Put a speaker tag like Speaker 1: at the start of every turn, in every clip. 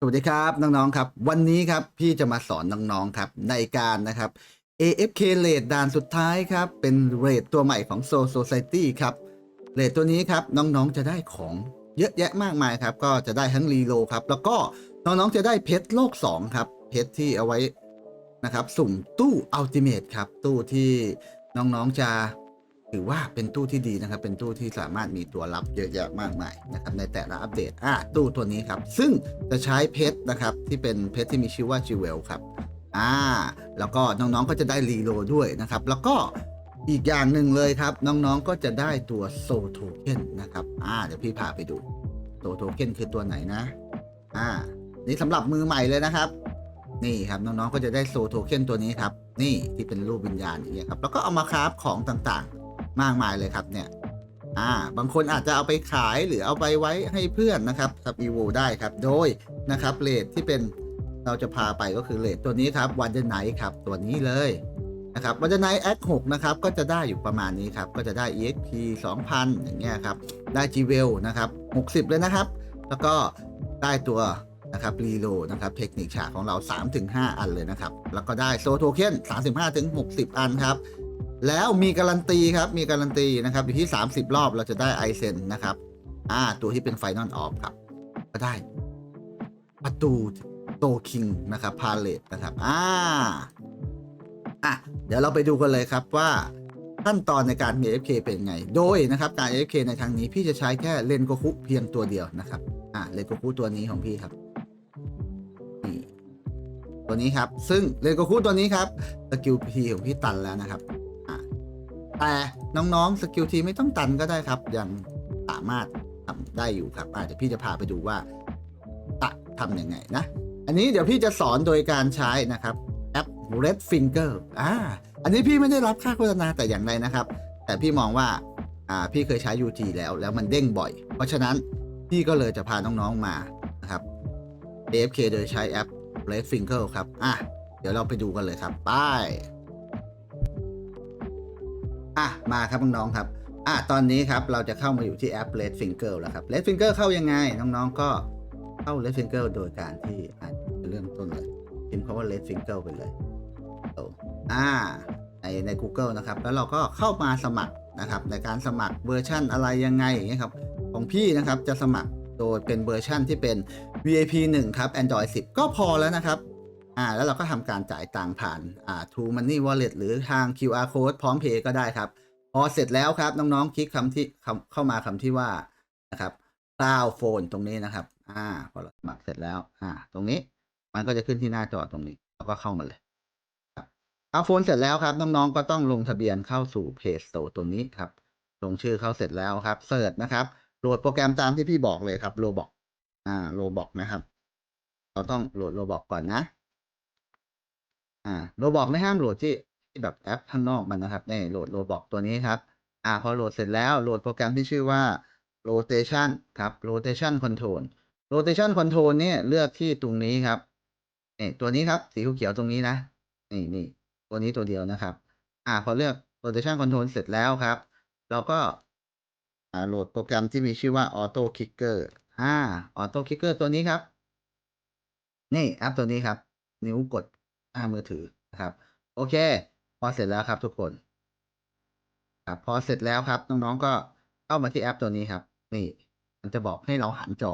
Speaker 1: สวัสดีครับน้องๆครับวันนี้ครับพี่จะมาสอนน้องๆครับในการนะครับ AFK เรทด่านสุดท้ายครับเป็นเรทตัวใหม่ของ So Society ครับเรทตัวนี้ครับน้องๆจะได้ของเยอะแยะมากมายครับก็จะได้ทั้งรีโลครับแล้วก็น้องๆจะได้เพชรโลก 2 ครับ เพชรที่เอาไว้นะครับสุ่มตู้อัลติเม e ครับตู้ที่น้องๆจะ ถือว่าเป็นตู้ที่ดีนะครับ เป็นตู้ที่สามารถมีตัวรับเยอะแยะมากมายนะครับในแต่ละอัปเดตอะตู้ตัวนี้ครับ ซึ่งจะใช้เพชรนะครับ ที่เป็นเพชรที่มีชื่อว่าจิวเวลครับอ่าแล้วก็น้องๆก็จะได้รีโลดด้วยนะครับ แล้วก็อีกอย่างหนึ่งเลยครับ น้องๆก็จะได้ตัวโซโทเค็นนะครับอ่าเดี๋ยวพี่พาไปดูโซโทเค็นคือตัวไหนนะอ่านี่สำหรับมือใหม่เลยนะครับ นี่ครับน้องๆก็จะได้โซโทเค็นตัวนี้ครับ นี่ที่เป็นรูปวิญญาณอย่างเงี้ยครับแล้วก็เอามาคราฟของต่างๆ มากมายเลยครับเนี่ยอ่าบางคนอาจจะเอาไปขายหรือเอาไปไว้ให้เพื่อนนะครับครับอีโวได้ครับ โดยนะครับเลทที่เป็นเราจะพาไปก็คือเลทตัวนี้ครับวันเดนไนครับตัวนี้เลยนะครับวันเดนไนแอคหกนะครับก็จะได้อยู่ประมาณนี้ครับก็จะได้ EXP 2000 อย่างเงี้ยครับได้ g w e l นะครับ60 เลยนะครับ แล้วก็ได้ตัวนะครับรีโลนะครับเทคนิคฉากของเรา 3-5 อันเลยนะครับ แล้วก็ได้โซโทเค็น35-60 อันครับ แล้วมีการันตีครับ มีการันตีนะครับ อยู่ที่ 30 รอบเราจะได้ไอเซนนะครับ อ่า ตัวที่เป็นไฟนอลออฟครับ ก็ได้ ประตูโตคิงนะครับ พาเลตนะครับ อ่า อะ เดี๋ยวเราไปดูกันเลยครับว่าขั้นตอนในการ AFK เป็นไง โดยนะครับ การ AFK ในครั้งนี้พี่จะใช้แค่เลนโกคุเพียงตัวเดียวนะครับ อ่าเลนโกคุตัวนี้ของพี่ครับนี่ตัวนี้ครับ ซึ่งเลนโกคุตัวนี้ครับ สกิลพีของพี่ตันแล้วนะครับ แต่น้องๆสกิลทีไม่ต้องตันก็ได้ครับ ยังสามารถทำได้อยู่ครับอะเดี๋ยวพี่จะพาไปดูว่าจะทำยังไงนะ อันนี้เดี๋ยวพี่จะสอนโดยการใช้นะครับแอป Red Finger อ่าอันนี้พี่ไม่ได้รับค่าโฆษณาแต่อย่างใดนะครับ แต่พี่มองว่าอ่าพี่เคยใช้ UT แล้วแล้วมันเด้งบ่อย เพราะฉะนั้นพี่ก็เลยจะพาน้องๆมานะครับ AFK โดยใช้แอป Red Finger ครับอะเดี๋ยวเราไปดูกันเลยครับไป อะมาครับน้องๆครับอะตอนนี้ครับเราจะเข้ามาอยู่ที่แอป Red Finger แล้วครับ Red Finger เข้ายังไงน้องๆก็เข้า Red Finger โดยการที่อะเริ่มต้นเลยพิมพ์คำว่า Red Finger ไปเลยโอ้อ่าในใน Google นะครับ แล้วเราก็เข้ามาสมัครนะครับ ในการสมัครเวอร์ชั่นอะไรยังไงอย่างเงี้ยครับของพี่นะครับจะสมัครโดยเป็นเวอร์ชั่นที่เป็น VIP 1 ครับ Android 10 ก็พอแล้วนะครับ อ่าแล้วเราก็ทำการจ่ายตังผ่านอ่า True Money Wallet หรือทาง QR Code พร้อมเพย์ก็ได้ครับ พอเสร็จแล้วครับน้องๆคลิกคำที่คำเข้ามาคำที่ว่านะครับ Cloud Phone ตรงนี้นะครับ อ่า พอเราสมัครเสร็จแล้ว อ่า ตรงนี้มันก็จะขึ้นที่หน้าจอตรงนี้แล้วก็เข้ามาเลยครับ Cloud Phone เสร็จแล้วครับน้องๆก็ต้องลงทะเบียนเข้าสู่ Play Store ตัวนี้ครับลงชื่อเข้าเสร็จแล้วครับเสิร์ชนะครับโหลดโปรแกรมตามที่พี่บอกเลยครับ Roblox อ่า Roblox นะครับ เราต้องโหลด Roblox ก่อนนะ อ่าโรบอกไม่ห้ามโหลดที่ที่แบบแอปข้างนอกมันนะครับในโหลดโรบอกตัวนี้ครับ อ่าพอโหลดเสร็จแล้วโหลดโปรแกรมที่ชื่อว่า rotation ครับ rotation control rotation control เนี่ยเลือกที่ตรงนี้ครับนี่ตัวนี้ครับสีเขียวตรงนี้นะ นี่นี่ตัวนี้ตัวเดียวนะครับ อ่าพอเลือก rotation control เสร็จแล้วครับ เราก็อ่าโหลดโปรแกรมที่มีชื่อว่า auto kicker อ่า auto kicker ตัวนี้ครับ นี่แอปตัวนี้ครับ นิ้วกดามือถือนะครับ โอเค พอเสร็จแล้วครับทุกคนครับพอเสร็จแล้วครับน้องๆก็เข้ามาที่แอปตัวนี้ครับ นี่ มันจะบอกให้เราหันจอ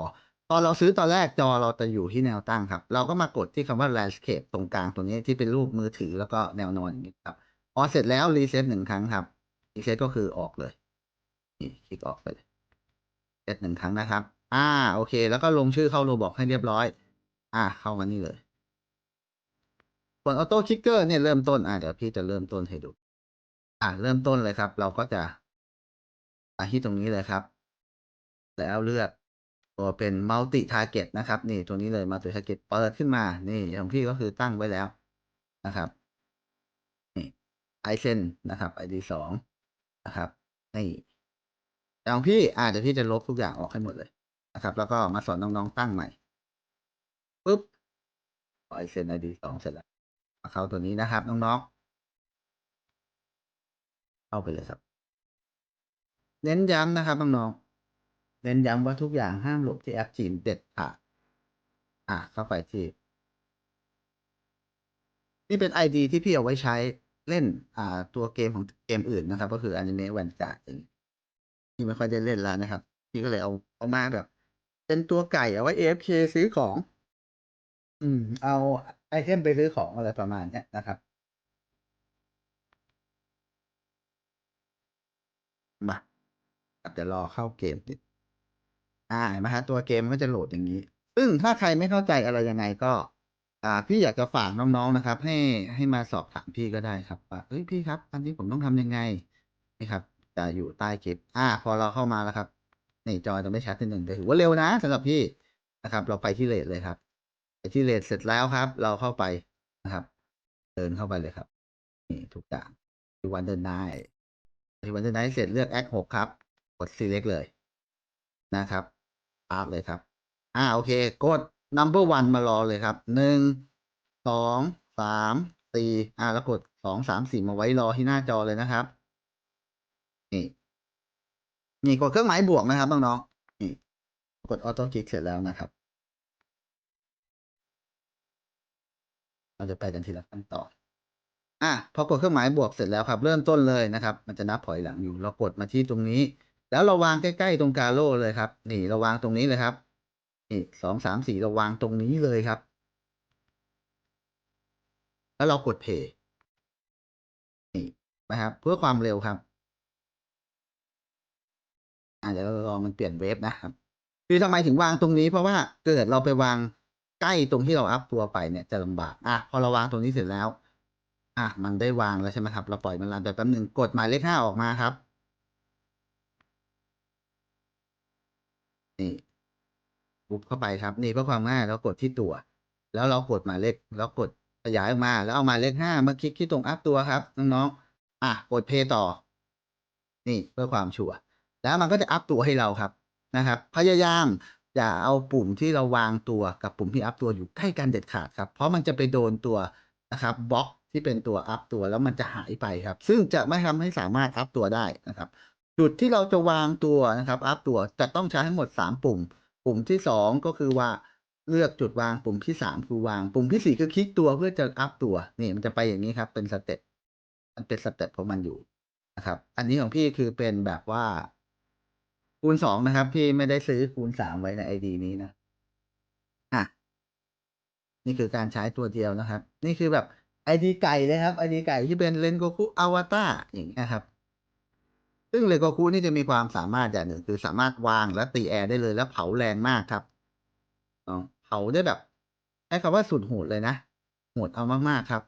Speaker 1: ตอนเราซื้อตอนแรกจอเราจะอยู่ที่แนวตั้งครับ เราก็มากดที่คำว่า landscape ตรงกลางตัวนี้ที่เป็นรูปมือถือแล้วก็แนวนอนอย่างนี้ครับพอเสร็จแล้วรีเซ็ตหนึ่งครั้งครับรีเซ็ตก็คือออกเลย นี่คลิกออกไปเลยเซ็ตหนึ่งครั้งนะครับ อ่าโอเค แล้วก็ลงชื่อเข้าโรบอกให้เรียบร้อย อ่าเข้ามานี่เลย ส่วนออโต้คิกเกอร์เนี่ยเริ่มต้นอ่าเดี๋ยวพี่จะเริ่มต้นให้ดู อ่าเริ่มต้นเลยครับ เราก็จะมาที่ตรงนี้เลยครับ แล้วเลือกตัวเป็น multi target นะครับ นี่ตัวนี้เลย multi target เปิดขึ้นมา นี่ของพี่ก็คือตั้งไว้แล้วนะครับ นี่ไอเซนนะครับ ID สองนะครับ นี่ของพี่อาเดี๋ยวพี่จะลบทุกอย่างออกให้หมดเลยนะครับ แล้วก็มาสอนน้องๆตั้งใหม่ปุ๊บไอเซน ID สองเสร็จแล้ว เข้าตัวนี้นะครับน้องๆ เข้าไปเลยครับ เน้นย้ำนะครับน้องๆ เน้นย้ำว่าทุกอย่างห้ามหลบที่แอปจีนเด็ดขาดอะเข้าไปที่นี่เป็นไอดีที่พี่เอาไว้ใช้เล่นอ่าตัวเกมของเกมอื่นนะครับ ก็คืออนิเมะแวนการ์ดที่ไม่ค่อยได้เล่นแล้วนะครับ พี่ก็เลยเอาเอามาแบบ เป็นตัวไก่เอาไว้ AFK ซื้อของ อืม เอา ไอเทมไปซื้อของอะไรประมาณเนี้ยนะครับ มาครับเดี๋ยวรอเข้าเกมนิดอ่าเห็นไหมฮะตัวเกมมันก็จะโหลดอย่างนี้ ซึ่งถ้าใครไม่เข้าใจอะไรยังไงก็ อ่า พี่อยากจะฝากน้องๆนะครับ ให้ให้มาสอบถามพี่ก็ได้ครับว่าเอ้ยพี่ครับ อันนี้ผมต้องทำยังไงนี่ครับจะอยู่ใต้คลิป อ่า พอเราเข้ามาแล้วครับนี่จอจะไม่ชัดนิดหนึ่งแต่ถือว่าเร็วนะสำหรับพี่นะครับ เราไปที่เลทเลยครับไป ที่เลทเสร็จแล้วครับ เราเข้าไปนะครับ เดินเข้าไปเลยครับ นี่ทุกอย่างที่วันเดินได้ที่วันเดินได้เสร็จเลือกแอคหกครับ กด select เลยนะครับอาร์เลยครับ อ่าโอเค กด number one มารอเลยครับหนึ่งสองสามสี่อ่าแล้วกดสองสามสี่มาไว้รอที่หน้าจอเลยนะครับ นี่นี่กดเครื่องหมายบวกนะครับน้องๆนี่กดออโต้คลิกเสร็จแล้วนะครับ เราจะไปกันทีละขั้นตอนอะพอกดเครื่องหมายบวกเสร็จแล้วครับ เริ่มต้นเลยนะครับ มันจะนับถอยหลังอยู่เรากดมาที่ตรงนี้ แล้วเราวางใกล้ๆตรงกาโร่เลยครับ นี่เราวางตรงนี้เลยครับนี่สองสามสี่เราวางตรงนี้เลยครับ แล้วเรากดเพย์นี่นะครับ เพื่อความเร็วครับอ่าเดี๋ยวราลองมันเปลี่ยนเวฟนะครับ คือทำไมถึงวางตรงนี้เพราะว่าเกิดเราไปวาง ใกล้ตรงที่เราอัพตัวไปเนี่ยจะลำบากอะพอเราวางตรงนี้เสร็จแล้ว อะมันได้วางแล้วใช่ไหมครับ เราปล่อยมันรันไปแป๊บหนึ่งกดหมายเลขห้าออกมาครับนี่ปุ๊บเข้าไปครับ นี่เพื่อความง่ายเรากดที่ตัว แล้วเรากดหมายเลขแล้วกดขยายออกมา แล้วเอาหมายเลขห้ามาคลิกที่ตรงอัพตัวครับน้องๆอะกดเพย์ต่อ นี่เพื่อความชัวร์แล้วมันก็จะอัพตัวให้เราครับนะครับ พยายาม อย่าเอาปุ่มที่เราวางตัวกับปุ่มที่อัพตัวอยู่ใกล้กันเด็ดขาดครับ เพราะมันจะไปโดนตัวนะครับบล็อกที่เป็นตัวอัพตัวแล้วมันจะหายไปครับ ซึ่งจะไม่ทำให้สามารถอัพตัวได้นะครับ จุดที่เราจะวางตัวนะครับอัพตัวจะต้องใช้ทั้งหมดสามปุ่ม ปุ่มที่สองก็คือว่าเลือกจุดวางปุ่มที่สามคือวาง ปุ่มที่สี่คือคลิกตัวเพื่อจะอัพตัวนี่มันจะไปอย่างนี้ครับเป็นสเต็ปมันเป็นสเต็ปของมันอยู่นะครับ อันนี้ของพี่คือเป็นแบบว่า คูณสองนะครับ พี่ไม่ได้ซื้อคูณสามไว้ในไอดีนี้นะ อะ นี่คือการใช้ตัวเดียวนะครับ นี่คือแบบไอดีไก่เลยครับไอดีไก่ที่เป็นเลนโกคุอวตารอย่างเงี้ยครับ ซึ่งเลนโกคุนี่จะมีความสามารถอย่างหนึ่ง คือสามารถวางและตีแอร์ได้เลยแล้วเผาแรงมากครับเผาได้แบบใช้คำว่าสุดโหดเลยนะโหดเอามากๆครับ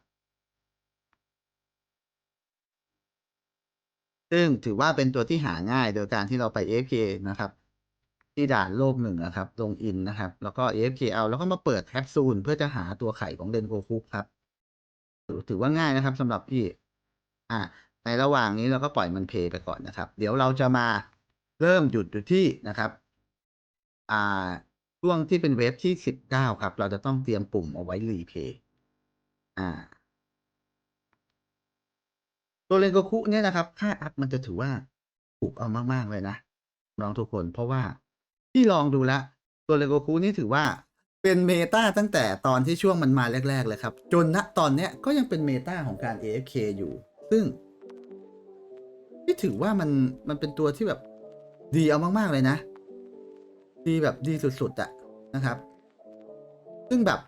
Speaker 1: ซึ่งถือว่าเป็นตัวที่หาง่ายโดยการที่เราไป AFK นะครับ ที่ด่านโลกหนึ่งนะครับ ลงอินนะครับ แล้วก็ AFK เอาแล้วก็มาเปิดแคปซูลเพื่อจะหาตัวไข่ของเดนโกคุครับถือว่าง่ายนะครับสำหรับพี่ อ่าในระหว่างนี้เราก็ปล่อยมันเพย์ไปก่อนนะครับ เดี๋ยวเราจะมาเริ่มหยุดอยู่ที่นะครับ อ่าช่วงที่เป็นเวฟที่สิบเก้าครับ เราจะต้องเตรียมปุ่มเอาไว้รีเพย์อ่า ตัวเรนโกคุเนี่ยนะครับ ค่าอัพมันจะถือว่าถูกเอามาก ๆ เลยนะน้องทุกคนเพราะว่าที่ลองดูแล้วตัวเรนโกคุนี่ถือว่าเป็นเมตาตั้งแต่ตอนที่ช่วงมันมาแรก ๆ เลยครับ จนณตอนเนี้ยก็ยังเป็นเมตาของการ AFK อยู่ ซึ่งที่ถือว่ามันมันเป็นตัวที่แบบดีเอามาก ๆ เลยนะ ดีแบบดีสุดๆอะนะครับ ซึ่งแบบ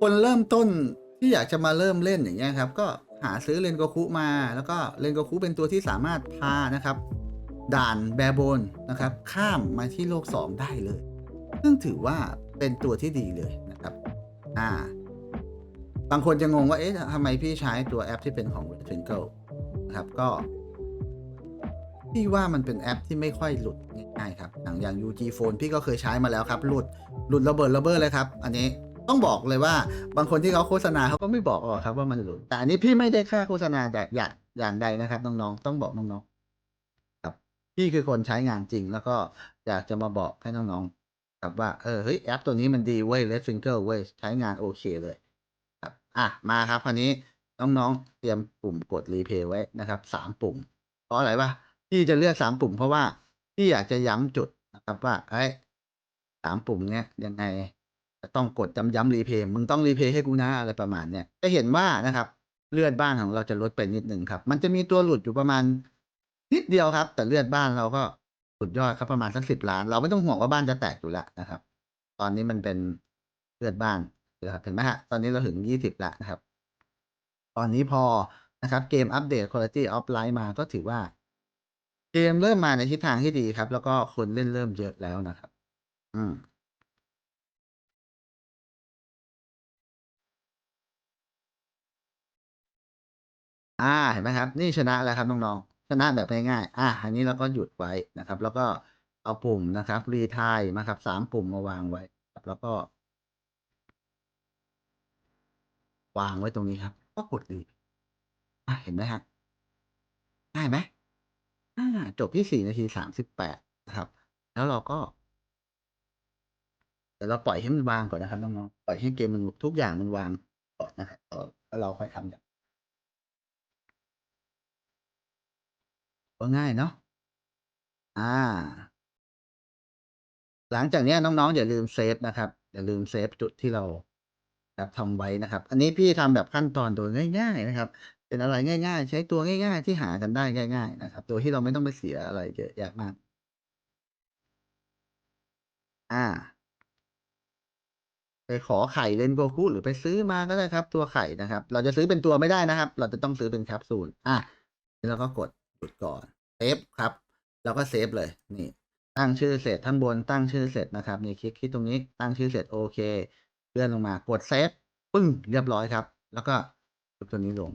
Speaker 1: คนเริ่มต้นที่อยากจะมาเริ่มเล่นอย่างเงี้ยครับ ก็ หาซื้อเลนโกคุมา แล้วก็เลนโกคุเป็นตัวที่สามารถพานะครับ ด่านแบโบนนะครับ ข้ามมาที่โลก 2 ได้เลย ซึ่งถือว่าเป็นตัวที่ดีเลยนะครับ อ่า บางคนจะงงว่าเอ๊ะทำไมพี่ใช้ตัวแอปที่เป็นของ r e d f i n g l e นะครับก็พี่ว่ามันเป็นแอปที่ไม่ค่อยหลุดง่ายๆครับอย่างอย่าง UG Phone พี่ก็เคยใช้มาแล้วครับ หลุดหลุดระเบิดระเบ้อเลยครับ อันนี้ ต้องบอกเลยว่า บางคนที่เขาโฆษณาเขาก็ไม่บอกหรอกครับว่ามันหลุดแต่อันนี้พี่ไม่ได้ค่าโฆษณาแต่อย่างอย่างใดนะครับน้องๆต้องบอกน้องๆครับ พี่คือคนใช้งานจริง แล้วก็อยากจะมาบอกให้น้องๆครับว่าเออเฮ้ยแอปตัวนี้มันดีเว้ย Red Finger เว้ยใช้งานโอเคเลยครับอะมาครับคราวนี้น้องๆเตรียมปุ่มกดรีเพย์ไว้นะครับสามปุ่ม เพราะอะไรวะพี่จะเลือกสามปุ่มเพราะว่าพี่อยากจะย้ำจุดนะครับว่าเอ้สามปุ่มเนี้ยยังไง ต้องกดย้ำๆรีเพย์มึงต้องรีเพย์ให้กูนะอะไรประมาณเนี้ยจะเห็นว่านะครับเลือดบ้านของเราจะลดไปนิดหนึ่งครับ มันจะมีตัวหลุดอยู่ประมาณนิดเดียวครับ แต่เลือดบ้านเราก็สุดยอดครับประมาณสักสิบล้าน เราไม่ต้องห่วงว่าบ้านจะแตกอยู่แล้วนะครับ ตอนนี้มันเป็นเลือดบ้านนะครับเห็นไหมฮะตอนนี้เราถึงยี่สิบแล้วนะครับ ตอนนี้พอนะครับ เกมอัปเดต Quality of Life มาก็ถือว่า เกมเริ่มมาในทิศทางที่ดีครับ แล้วก็คนเล่นเริ่มเยอะแล้วนะครับ อืม อ่า เห็นไหมครับ นี่ชนะแล้วครับน้องๆ ชนะแบบง่ายๆ อ่าอันนี้เราก็หยุดไว้นะครับ แล้วก็เอาปุ่มนะครับ retire มาครับสามปุ่มมาวางไว้ แล้วก็ วางไว้ตรงนี้ครับ ก็กดรีอ่าเห็นไหมครับง่ายไหมอาจบที่สี่นาทีสามสิบแปดนะครับ แล้วเราก็เดี๋ยวเราปล่อยให้มันวางก่อนนะครับน้องๆ ปล่อยให้เกมมันทุกอย่างมันวางก่อนนะครับแล้วเราค่อยทำอ ย่างก็ง่ายเนาะอาหลังจากเนี้ยน้องๆอย่าลืมเซฟนะครับ อย่าลืมเซฟจุดที่เราครับทำไว้นะครับ อันนี้พี่ทำแบบขั้นตอนโดยง่าย ๆ นะครับ เป็นอะไรง่าย ๆ ใช้ตัวง่าย ๆ ที่หากันได้ง่าย ๆ นะครับ โดยที่เราไม่ต้องไปเสียอะไรเยอะแยะมากอาไปขอไข่ Rengoku หรือไปซื้อมาก็ได้ครับ ตัวไข่นะครับ เราจะซื้อเป็นตัวไม่ได้นะครับ เราจะต้องซื้อเป็นแคปซูลอาแล้วก็กด ดก่อนเซฟครับเราก็เซฟเลยนี่ตั้งชื่อเสร็จท่านบนตั้งชื่อเสร็จนะครับนี่คลิกที่ตรงนี้ตั้งชื่อเสร็จโอเคเลื่อนลงมากดเซฟปึ้งเรียบร้อยครับ แล้วก็ยกตัวนี้ลง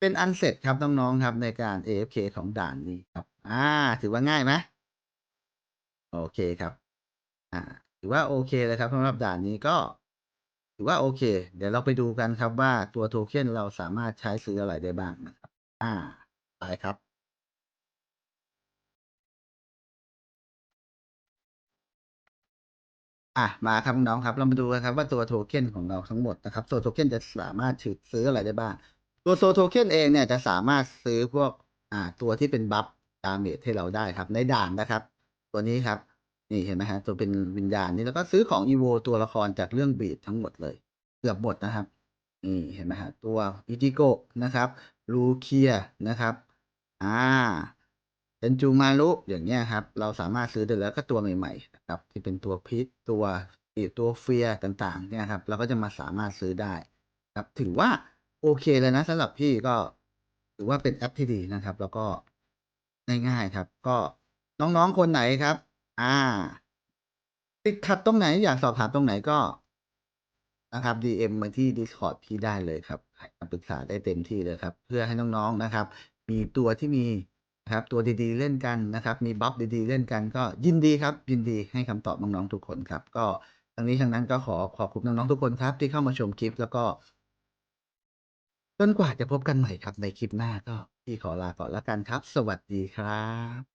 Speaker 1: เป็นอันเสร็จครับน้องๆครับในการ AFK ของด่านนี้ครับอาถือว่าง่ายไหม?โอเคครับอาถือว่าโอเคเลยครับสำหรับด่านนี้ก็ ถือว่าโอเค เดี๋ยวเราไปดูกันครับว่าตัวโทเค็นเราสามารถใช้ซื้ออะไรได้บ้างนะครับ อ่า ไปครับ อามาครับน้องๆครับเรามาดูกันครับว่าตัวโทเค็นของเราทั้งหมดนะครับตัวโทเค็นจะสามารถถือซื้ออะไรได้บ้าง ตัว Soul Token เองเนี่ยจะสามารถซื้อพวกอ่าตัวที่เป็นบัฟดาเมจให้เราได้ครับ ในด่านนะครับ ตัวนี้ครับ นี่เห็นไหมครับตัวเป็นวิญญาณนี่แล้วก็ซื้อของ EVO ตัวละครจากเรื่อง Bleach ทั้งหมดเลย เกือบหมดนะครับนี่เห็นไหมครับตัว Ichigo นะครับ Rukia นะครับ อ่า Senjumaru อย่างเงี้ยครับ เราสามารถซื้อได้แล้วก็ตัวใหม่ๆนะครับที่เป็นตัวพิษตัวอีตัว Fear ต่างๆเนี่ยครับเราก็จะมาสามารถซื้อได้ครับถือว่าโอเคเลยนะสำหรับพี่ก็ถือว่าเป็นแอปที่ดีนะครับ แล้วก็ง่ายๆครับ ก็น้องๆคนไหนครับอาติดขัดตรงไหนอยากสอบถามตรงไหนก็นะครับ DM มาที่ Discord พี่ได้เลยครับปรึกษาได้เต็มที่เลยครับ เพื่อให้น้องๆนะครับ มีตัวที่มี ครับตัวดีๆเล่นกันนะครับมีบัฟดีๆเล่นกันก็ยินดีครับยินดีให้คำตอบน้องๆทุกคนครับ ก็ทั้งนี้ทั้งนั้นก็ขอขอบคุณน้องๆทุกคนครับ ที่เข้ามาชมคลิปแล้วก็จนกว่าจะพบกันใหม่ครับในคลิปหน้าก็พี่ขอลาก่อนแล้วกันครับ สวัสดีครับ